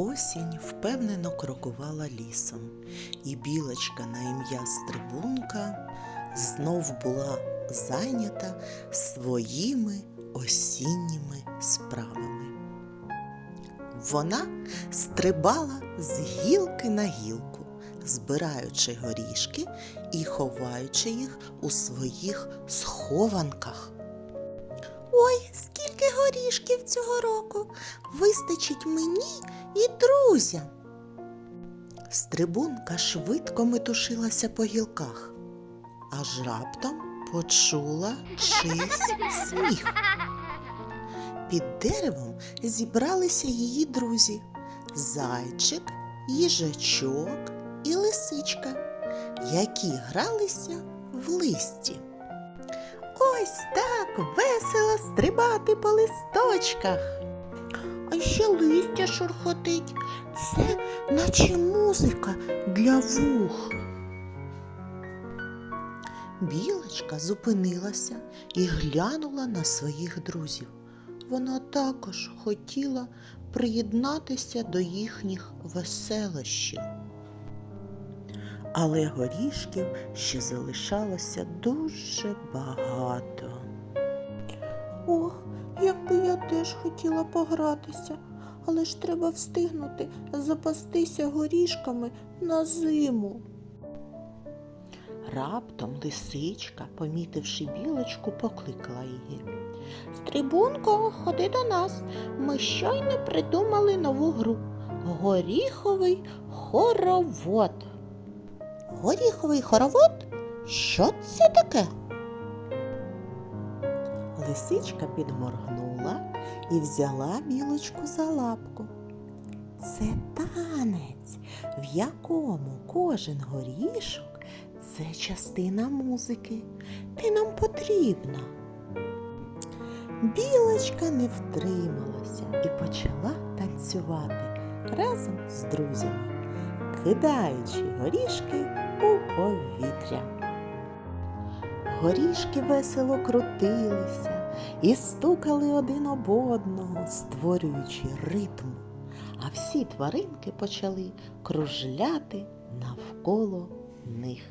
Осінь впевнено крокувала лісом, і білочка на ім'я Стрибунка знов була зайнята своїми осінніми справами. Вона стрибала з гілки на гілку, збираючи горішки і ховаючи їх у своїх схованках. Ой, скільки горішків цього року вистачить мені і друзям. Стрибунка швидко метушилася по гілках, аж раптом почула чийсь сміх. Під деревом зібралися її друзі зайчик, їжачок і лисичка, які гралися в листі. Ось так весело стрибати по листочках. А ще листя шурхотить. Це наче музика для вух. Білочка зупинилася і глянула на своїх друзів. Вона також хотіла приєднатися до їхніх веселощів. Але горішків ще залишалося дуже багато. Ох, якби я теж хотіла погратися, але ж треба встигнути запастися горішками на зиму. Раптом лисичка, помітивши білочку, покликала її. Стрибунко, ходи до нас. Ми щойно придумали нову гру. Горіховий хоровод. Горіховий хоровод? Що це таке? Лисичка підморгнула і взяла білочку за лапку. Це танець, в якому кожен горішок це частина музики. Ти нам потрібна. Білочка не втрималася і почала танцювати разом з друзями, кидаючи горішки Горішки весело крутилися і стукали один об одного, створюючи ритм, а всі тваринки почали кружляти навколо них.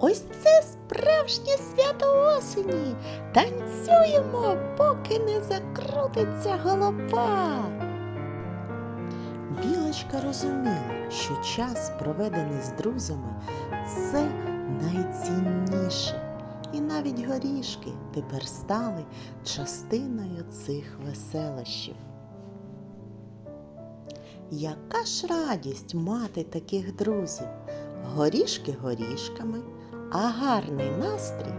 Ось це справжнє свято осені. Танцюємо, поки не закрутиться голова. Білочка розуміла, що час, проведений з друзями, це найцінніше. І навіть горішки тепер стали частиною цих веселощів. Яка ж радість мати таких друзів, горішки горішками, а гарний настрій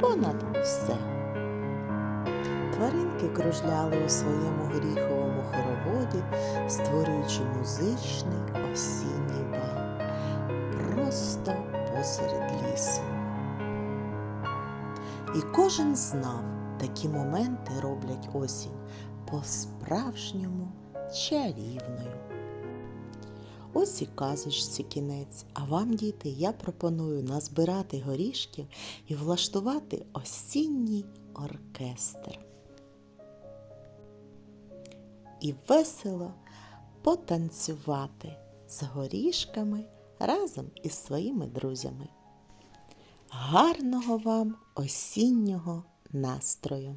понад все. Тваринки кружляли у своєму горіховому хороводі, створюючи музичний осінній бал посеред лісу. І кожен знав, такі моменти роблять осінь по-справжньому чарівною. Ось і казочці кінець, а вам, діти, я пропоную назбирати горішків і влаштувати осінній оркестр. І весело потанцювати з горішками разом із своїми друзями. Гарного вам осіннього настрою!